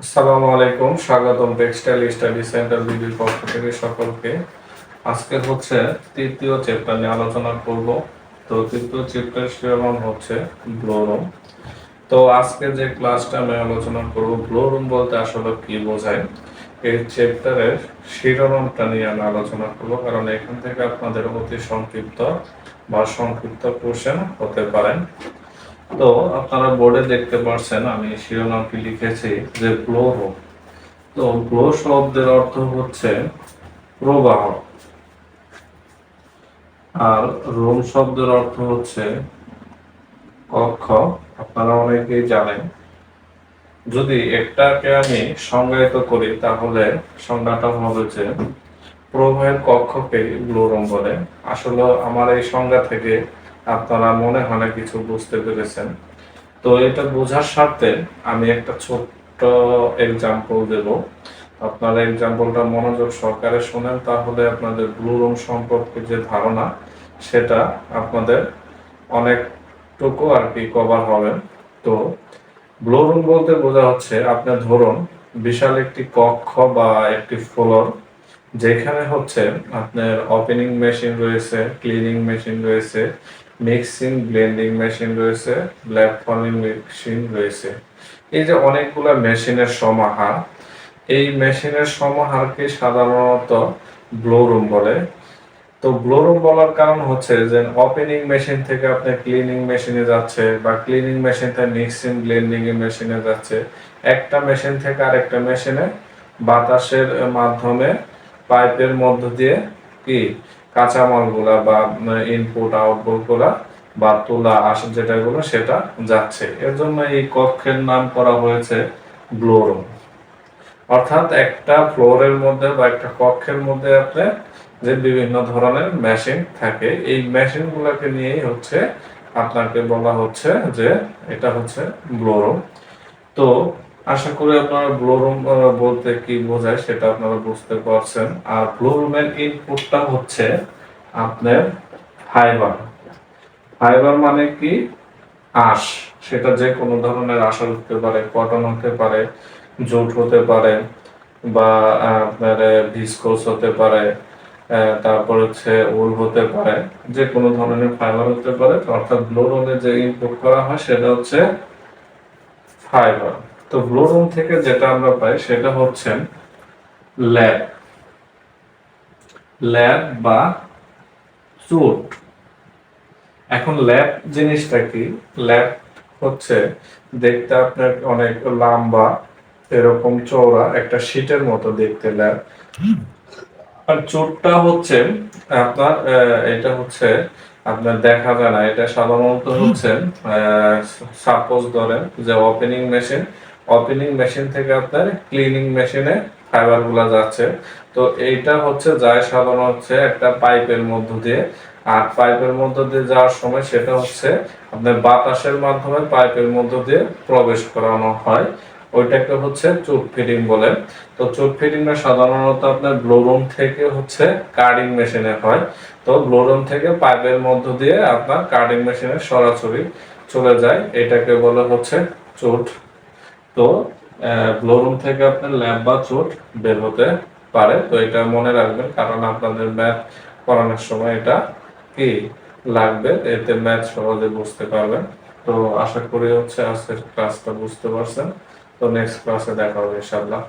আসসালামু আলাইকুম, স্বাগতম টেক্সটাইল স্টাডি সেন্টার বিডির পক্ষ থেকে সকলকে। আজকে হচ্ছে তৃতীয় চ্যাপ্টার নিয়ে আলোচনা করব। তো তৃতীয় চ্যাপ্টার শিরোনাম হচ্ছে ব্লোরুম তো আজকে যে ক্লাসটা আমি আলোচনা করব ব্লোরুম বলতে আসলে কি বোঝায়? এই চ্যাপ্টারের শিরোনামটা নিয়ে আমি আলোচনা করব, কারণ এখান থেকে আপনাদের অতি সংক্ষিপ্ত বা সংক্ষিপ্ত কোশ্চেন হতে পারেন তো আপনারা বোর্ডে দেখতে পাচ্ছেন আমি শিরোনামটি লিখেছি যে ফ্লো রোম তো ফ্লো শব্দের অর্থ হচ্ছে প্রবাহ। আর রোম শব্দের অর্থ হচ্ছে কক্ষ। আপনারা অনেকেই জানেন। যদি একটাকে আমি সংজ্ঞায়িত করি, তাহলে সংজ্ঞাটা হবে যে প্রবাহের কক্ষকে গ্লোরম বলে। আসলে আমার এই সংজ্ঞা থেকে আপনারা মনে হয় না কিছু বুঝতে পেরেছেন। তো এটা বোঝার স্বার্থে আমি একটা ছোট্ট এক্সাম্পল দেব। আপনারা এক্সাম্পলটা মনোযোগ সহকারে শোনেন, তাহলে আপনাদের ব্লু রুম সম্পর্কে যে ধারণা, সেটা আপনাদের অনেকটুকু আর কি কভার হবে। তো ব্লু রুম বলতে বোঝা হচ্ছে আপনি ধরুন বিশাল একটি কক্ষ বা একটি ফ্লোর যেখানে হচ্ছে আপনার ওপেনিং মেশিন রয়েছে ক্লিনিং মেশিন রয়েছে মিক্সিং, ব্লেন্ডিং মেশিন রয়েছে, ব্ল্যাক ফর্মিং মেশিন রয়েছে। এই যে অনেকগুলো মেশিনের সমাহার, এই মেশিনের সমাহারকে সাধারণত ব্লোরুম বলে। তো ব্লোরুম বলার কারণ হচ্ছে যে, ওপেনিং মেশিন থেকে আপনি ক্লিনিং মেশিনে যাচ্ছে বা ক্লিনিং মেশিন থেকে মিক্সিং, ব্লেন্ডিং মেশিনে যাচ্ছে। একটা মেশিন থেকে আরেকটা মেশিনে বাতাসের মাধ্যমে পাইপের মধ্য দিয়ে কি কাঁচামালগুলা বা ইনপুট আউটপুটগুলা বা তোলা আস যেটাগুলো, সেটা যাচ্ছে। এর জন্য এই কক্ষের নাম করা হয়েছে ব্লোরুম। অর্থাৎ একটা ফ্লোরের মধ্যে বা একটা কক্ষের মধ্যে আপনি যে বিভিন্ন ধরনের মেশিন থাকে, এই মেশিন গুলাকে নিয়েই হচ্ছে আপনাকে বলা হচ্ছে যে, এটা হচ্ছে ব্লোরুম। তো আশা করি আপনারা ব্লোরুম বলতে কি বোঝায় সেটা আপনারা বুঝতে পারছেন। আর ব্লোরুমের ইনপুটটা হচ্ছে আপনার ফাইবার ফাইবার মানে কি? আঁশ। সেটা যে কোনো ধরনের আঁশ হতে পারে কটন হতে পারে, জুট হতে পারে, বা আপনার ভিসকোস হতে পারে তারপর হচ্ছে উল হতে পারে, যে কোনো ধরনের ফাইবার হতে পারে। অর্থাৎ ব্লোরুমে যে ইনপুট করা হয় সেটা হচ্ছে ফাইবার তো ব্লোরুম থেকে যেটা আমরা পাই সেটা হচ্ছে ল্যাব। ল্যাব বা চুট। এখন ল্যাব জিনিসটা কি? ল্যাব হচ্ছে দেখতে আপনার অনেক লম্বা, এরকম চওড়া একটা শীটের মতো দেখতে ল্যাব। আর চোটটা হচ্ছে আপনার এটা হচ্ছে আপনার দেখা যায় না। এটা সাধারণত হচ্ছে সাপোজ ধরেন যে ওপেনিং মেশিন ওপেনিং মেশিন থেকে আপনার ক্লিনিং মেশিনে ফাইবারগুলা যাচ্ছে। তো এইটা হচ্ছে যায় সাধারণ হচ্ছে একটা পাইপের মধ্য দিয়ে। আর পাইপের মধ্য দিয়ে যাওয়ার সময় সেটা হচ্ছে আপনার বাতাসের মাধ্যমে পাইপের মধ্য দিয়ে প্রবেশ করানো হয়। ওইটাকে হচ্ছে চুট ফিটিং বলে। তো চুট ফিটিংটা সাধারণত আপনার ব্লোরুম থেকে হচ্ছে কার্ডিং মেশিনে হয়। তো ব্লোরুম থেকে পাইপের মধ্য দিয়ে আপনার কার্ডিং মেশিনে সরাসরি চলে যায়। এটাকে বলে হচ্ছে চুট তো ব্লোরুম থেকে আপনার ল্যাব বা চোট বের হতে পারে। তো এটা মনে রাখবেন, কারণ আপনাদের ম্যাথ করানোর সময় এটা কি লাগবে, এতে ম্যাথ সহজে বুঝতে পারবেন। তো আশা করি হচ্ছে আজকের ক্লাসটা বুঝতে পারছেন। তো নেক্সট ক্লাসে দেখা হবে ইনশাআল্লাহ।